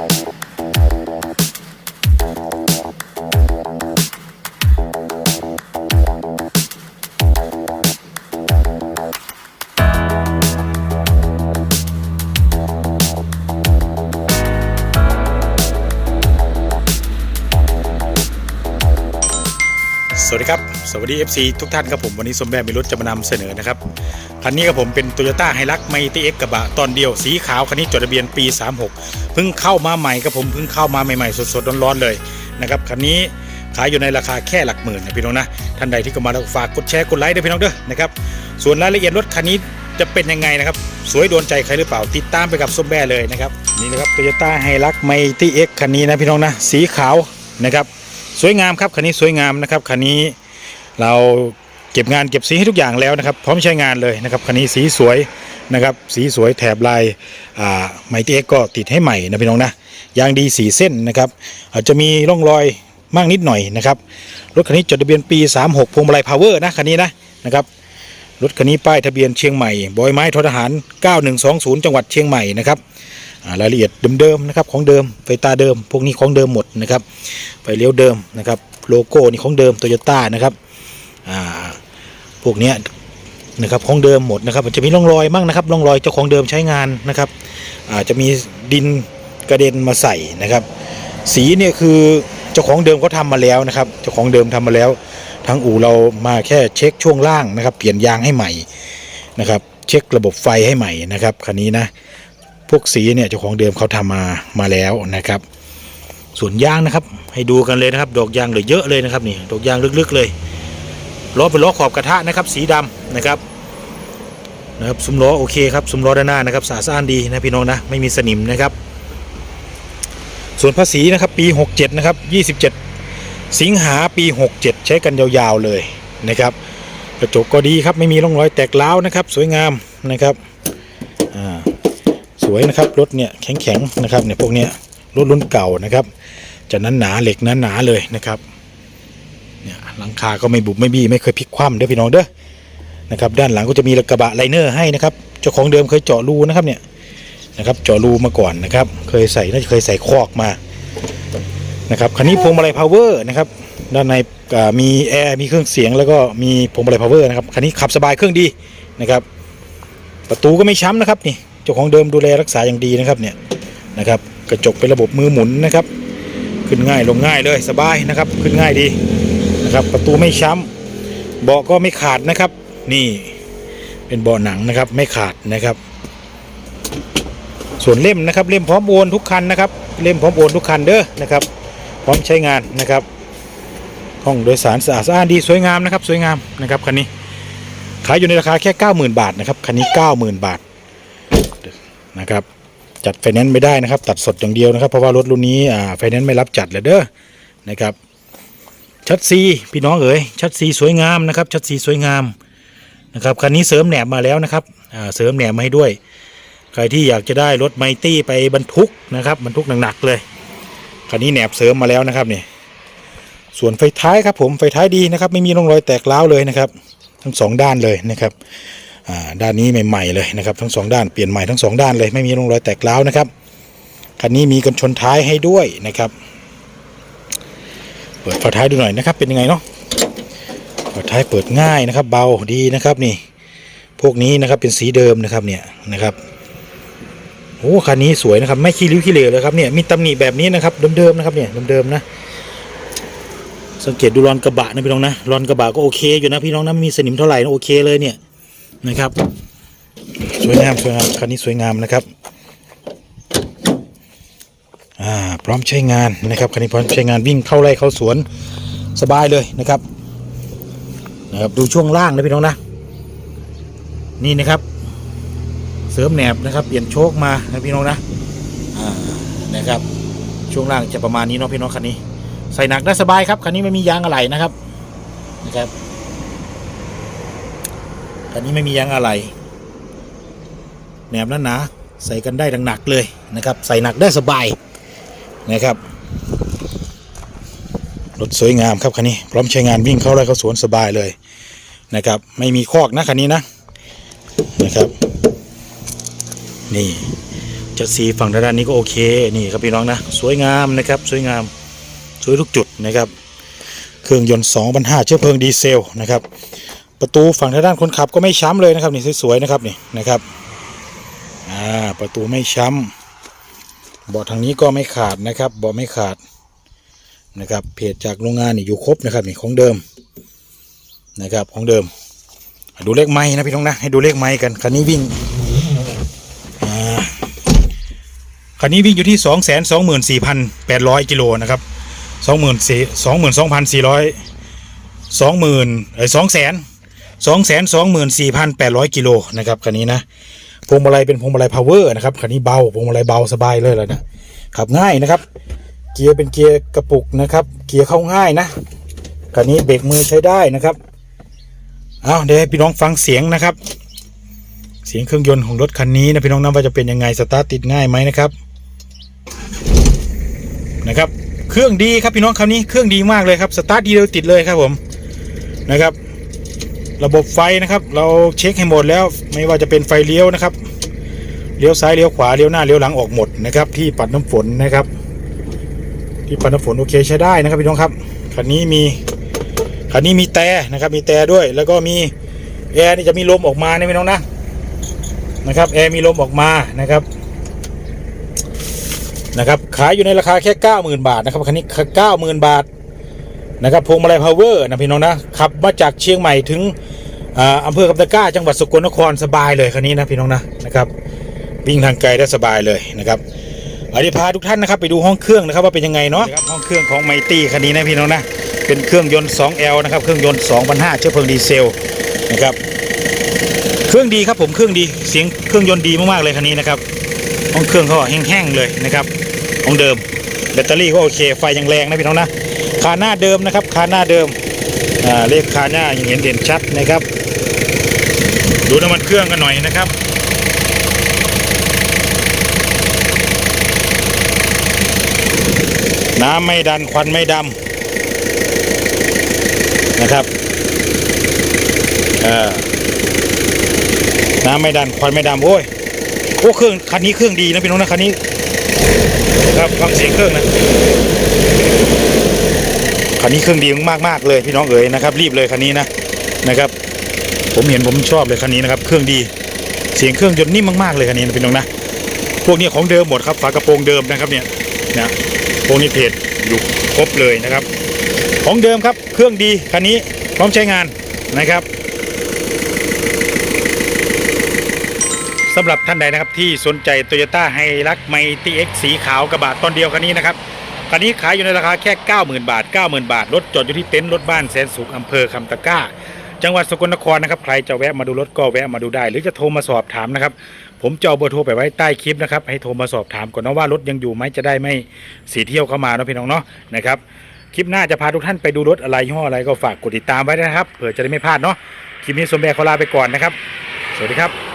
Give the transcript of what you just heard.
Wow. สวัสดีครับ สวัสดี FC ทุกท่านครับผมวันนี้สมแบบมีรถจะมานำเสนอนะครับคันนี้ครับผมเป็น Toyota h i l u x m i t ี X กกระบะตอนเดียวสีขาวคันนี้จดทะเบียนปี 36 เพิ่งเข้ามาใหม่ครับผมเพิ่งเข้ามาใหม่ๆ สดๆร้อนๆเลยนะครับคันนี้ขายอยู่ในราคาแค่หลักหมื่นนะพี่น้องนะท่านใดที่เข้ามาแล้วฝากกดแชร์กดไลค์ด้วยพี่น้องเด้อนะครับส่วนรายละเอียดรถคันนี้จะเป็นยังไงนะครับสวยโดนใจใครหรือเปล่าติดตามไปกับส้มแบ่เลยนะครับนี่นะครับ Toyota h i l u x m i t ี X คันนี้นะพี่น้องนะสีขาวนะครับ สวยงามครับคันนี้สวยงามนะครับคันนี้เราเก็บงานเก็บสีให้ทุกอย่างแล้วนะครับ พร้อมใช้งานเลยนะครับคันนี้สีสวยนะครับ สีสวยแถบลายอ่าไมตี้เอ็กก็ติดให้ใหม่นะพี่น้องนะยางดีสีเส้นนะครับ อาจจะมีร่องรอยมากนิดหน่อยนะครับ รถคันนี้จดทะเบียนปี 36พวงมาลัยพาวเวอร์นะคันนี้นะนะครับรถคันนี้ป้ายทะเบียนเชียงใหม่บอยไม้ททหาร 9120 จังหวัดเชียงใหม่นะครับ รายละเอียดเดิมๆนะครับของเดิมไฟตาเดิม พวกนี้ของเดิมหมดนะครับไฟเลี้ยวเดิมนะครับโลโก้นี่ของเดิมโตโยต้านะครับพวกนี้นะครับของเดิมหมดนะครับมันจะมีร่องรอยมั่งนะครับร่องรอยเจ้าของเดิมใช้งานนะครับอาจจะมีดินกระเด็นมาใส่นะครับ สีเนี่ยคือเจ้าของเดิมเขาทำมาแล้วนะครับเจ้าของเดิมทำมาแล้ว ทั้งอู่เรามาแค่เช็คช่วงล่างนะครับ เปลี่ยนยางให้ใหม่นะครับ เช็คระบบไฟให้ใหม่นะครับคันนี้นะ พวกสีเนี่ยเจ้าของเดิมเขาทำมามาแล้วนะครับส่วนยางนะครับ ให้ดูกันเลยนะครับ ดอกยางเหลือเยอะเลยนะครับนี่ดอกยางลึกๆเลยล้อเป็นล้อขอบกระทะนะครับ สีดำนะครับนะครับซุ้มล้อโอเคครับซุ้มล้อด้านหน้านะครับสะอาดดีนะพี่น้องนะไม่มีสนิมนะครับ ส่วนภาษีนะครับปี 67 นะครับ 27 สิงหาปี 67 ใช้กันยาวๆเลยนะครับ กระจกก็ดีครับไม่มีร่องรอยแตกร้านะครับ สวยงามนะครับ วยนะครับรถเนี่ยแข็งๆนะครับเนี่ยพวกเนี้ยรถรุ่นเก่านะครับ จะนั้นหนาเหล็กนั้นหนาเลยนะครับเนี่ยหลังคาก็ไม่บุบไม่บี้ไม่เคยพลิกคว่ำเด้อพี่น้องเด้อนะครับด้านหลังก็จะมีกระบะไลเนอร์ให้นะครับเจ้าของเดิมเคยเจาะรูนะครับเนี่ยนะครับเจาะรูมาก่อนนะครับ เคยใส่น่าจะเคยใส่คอกมานะครับคันนี้พวงมาลัยพาวเวอร์นะครับด้านในมีแอร์มีเครื่องเสียงแล้วก็มีพวงมาลัยพาวเวอร์นะครับคันนี้ขับสบายเครื่องดีนะครับ ประตูก็ไม่ช้ำนะครับนี่ เจ้าของเดิมดูแลรักษาอย่างดีนะครับเนี่ยนะครับ กระจกเป็นระบบมือหมุนนะครับ ขึ้นง่ายลงง่ายเลยสบายนะครับ ขึ้นง่ายดีนะครับ ประตูไม่ช้ำเบาะก็ไม่ขาดนะครับ นี่เป็นเบาะหนังนะครับ ไม่ขาดนะครับ ส่วนเล่มนะครับ เล่มพร้อมโอนทุกคันนะครับ เล่มพร้อมโอนทุกคันเด้อนะครับ พร้อมใช้งานนะครับห้องโดยสารสะอาดสะอานดีสวยงามนะครับ สวยงามนะครับคันนี้ขายอยู่ในราคาแค่ 90,000 บาทนะครับคันนี้ 90,000 บาท นะครับจัดไฟแนนซ์ไม่ได้นะครับ ตัดสดอย่างเดียวนะครับ เพราะว่ารถรุ่นนี้ไฟแนนซ์ไม่รับจัดเลยเด้อนะครับชัดซีพี่น้องเอ๋ยชัดซีสวยงามนะครับ ชัดซีสวยงามนะครับคันนี้เสริมแหนบมาแล้วนะครับเสริมแหนบมาให้ด้วย ใครที่อยากจะได้รถไมตี้ไปบรรทุกนะครับบรรทุกหนักๆเลยคันนี้แหนบเสริมมาแล้วนะครับนี่ส่วนไฟท้ายครับผมไฟท้ายดีนะครับ ไม่มีร่องรอยแตกร้าวเลยนะครับ ทั้งสองด้านเลยนะครับ ด้านนี้ใหม่ๆเลยนะครับทั้งสองด้านเปลี่ยนใหม่ทั้งสองด้านเลยไม่มีร่องรอยแตกร้าวนะครับคันนี้มีกันชนท้ายให้ด้วยนะครับ เปิดฝาท้ายดูหน่อยนะครับ เป็นยังไงเนาะฝาท้ายเปิดง่ายนะครับ เบาดีนะครับนี่ พวกนี้นะครับเป็นสีเดิมนะครับเนี่ยนะครับโอ้คันนี้สวยนะครับ ไม่ขี้ริ้วขี้เหร่เลยครับเนี่ยมีตำหนิแบบนี้นะครับเดิมๆนะครับเนี่ยเดิมๆนะสังเกตดูรอนกระบะนะพี่น้องนะรอนกระบะก็โอเคอยู่นะพี่น้องนะไม่มีสนิมเท่าไหร่นะโอเคเลยเนี่ย นะครับ สวยงามสวยงามคันนี้สวยงามนะครับอ่าพร้อมใช้งานนะครับคันนี้พร้อมใช้งานวิ่งเข้าไร่เข้าสวนสบายเลยนะครับนะครับดูช่วงล่างนะพี่น้องนะนี่นะครับเสริมแหนบนะครับ เปลี่ยนโชคมานะพี่น้องนะอ่านะครับช่วงล่างจะประมาณนี้เนาะพี่น้องคันนี้ ใส่หนักได้สบายครับคันนี้ไม่มียางอะไหล่นะครับนะครับ คันนี้ไม่มียางอะไหล่แหนบนั้นนาใส่กันได้ดังหนักเลยนะครับ ใส่หนักได้สบายนะครับรถสวยงามครับคันนี้ พร้อมใช้งานวิ่งเข้าไร่เข้าสวนสบายเลยนะครับ ไม่มีคอกนะคันนี้นะนะครับ นี่จัดสีฝั่งด้านนี้ก็โอเคนี่ครับพี่น้องนะ สวยงามนะครับ สวยงามสวยทุกจุดนะครับ เครื่องยนต์2 5 0 0เชื้อเพลิงดีเซลนะครับ ประตูฝั่งทางด้านคนขับก็ไม่ช้ำเลยนะครับนี่สวยๆนะครับนี่นะครับอ่าประตูไม่ช้ำเบาะทางนี้ก็ไม่ขาดนะครับเบาะไม่ขาดนะครับเพจจากโรงงานนี่อยู่ครบนะครับนี่ของเดิมนะครับของเดิม ดูเลขไม้นะพี่น้องนะให้ดูเลขไม้กันคันนี้วิ่งอ่าคันนี้วิ่งอยู่ที่สองแสนสองหมื่นสี่พันแปดร้อยกิโลนะครับสองหมื่นสี่สองหมื่นสองพัน สองแสนสองหมื่นสี่พันแปดร้อยกิโลนะครับคันนี้นะพวงมาลัยเป็นพวงมาลัยพาวเวอร์นะครับคันนี้เบาพวงมาลัยเบาสบายเลยแล้วนะขับง่ายนะครับ เกียร์เป็นเกียร์กระปุกนะครับ เกียร์เข้าง่ายนะคันนี้เบรกมือใช้ได้นะครับเอาเดี๋ยวให้พี่น้องฟังเสียงนะครับ เสียงเครื่องยนต์ของรถคันนี้นะพี่น้องนะว่าจะเป็นยังไงสตาร์ทติดง่ายไหมนะครับนะครับ เครื่องดีครับพี่น้องคันนี้เครื่องดีมากเลยครับสตาร์ทดีเลยติดเลยครับผมนะครับ ระบบไฟนะครับ เราเช็คให้หมดแล้วไม่ว่าจะเป็นไฟเลี้ยวนะครับเลี้ยวซ้ายเลี้ยวขวาเลี้ยวหน้าเลี้ยวหลังออกหมดนะครับ ที่ปัดน้ำฝนนะครับ ที่ปัดน้ำฝนโอเคใช้ได้นะครับพี่น้องครับคันนี้มีคันนี้มีแต่นะครับมีแต่ด้วย แล้วก็มีแอร์นี่จะมีลมออกมานะพี่น้องนะนะครับแอร์มีลมออกมานะครับนะครับขายอยู่ในราคาแค่ 90,000 บาทนะครับคันนี้90,000 บาทนะครับพวงมาลัยพาวเวอร์นะพี่น้องนะขับมาจากเชียงใหม่ถึง อ่าอำเภอกับตะก้าจังหวัดสกลนครสบายเลยคันนี้นะพี่น้องนะนะครับวิ่งทางไกลได้สบายเลยนะครับอธิพาทุกท่านนะครับไปดูห้องเครื่องนะครับว่าเป็นยังไงเนาะห้องเครื่องของไมตี้คันนี้นะพี่น้องนะเป็นเครื่องยนต์ 2L นะครับเครื่องยนต์2,500เชื้อเพลิงดีเซลนะครับเครื่องดีครับผมเครื่องดีเสียงเครื่องยนต์ดีมากๆเลยคันนี้นะครับห้องเครื่องเขาแห้งๆเลยนะครับของเดิมแบตเตอรี่ก็โอเคไฟยังแรงนะพี่น้องนะคาหน้าเดิมนะครับคาหน้าเดิมอ่าเลขคาหน้ายังเห็นเด่นชัดนะครับ ดูน้ำมันเครื่องกันหน่อยนะครับ น้ำไม่ดันควันไม่ดำนะครับอ่อน้ำไม่ดันควันไม่ดำโอ้ยโอ้เครื่องคันนี้เครื่องดีนะพี่น้องนะคันนี้ครับฟังเสียงเครื่องนะคันนี้เครื่องดีมากมากๆเลยพี่น้องเอ๋ยนะครับ รีบเลยคันนี้นะนะครับ ผมเห็นผมชอบเลยคันนี้นะครับ เครื่องดีเสียงเครื่องยนต์นิ่มมากๆเลยคันนี้นะพี่น้องนะพวกนี้ของเดิมหมดครับฝากระโปรงเดิมนะครับเนี่ยนะพวกนี้เพจอยู่ครบเลยนะครับ ของเดิมครับเครื่องดีคันนี้พร้อมใช้งานนะครับสำหรับท่านใดนะครับที่สนใจ Toyota h i l u x m i t X สีขาวกระบะตอนเดียวคันนี้นะครับคันนี้ขายอยู่ในราคาแค่ 90,000 บาท 90,000 บาท รถจอดอยู่ที่เต็นท์รถบ้านแสนสุขอำเภอคำตะก้า จังหวัดสกลนครนะครับ ใครจะแวะมาดูรถก็แวะมาดูได้ หรือจะโทรมาสอบถามนะครับ ผมจะเอาเบอร์โทรไปไว้ใต้คลิปนะครับ ให้โทรมาสอบถามก่อนนะว่ารถยังอยู่ไหมจะได้ไม่เสียเที่ยวเข้ามาเนาะพี่น้องเนาะนะครับ คลิปหน้าจะพาทุกท่านไปดูรถอะไรยี่ห้ออะไรก็ฝากกดติดตามไว้นะครับ เผื่อจะได้ไม่พลาดเนาะ คลิปนี้สมแบร์ขอลาไปก่อนนะครับ สวัสดีครับ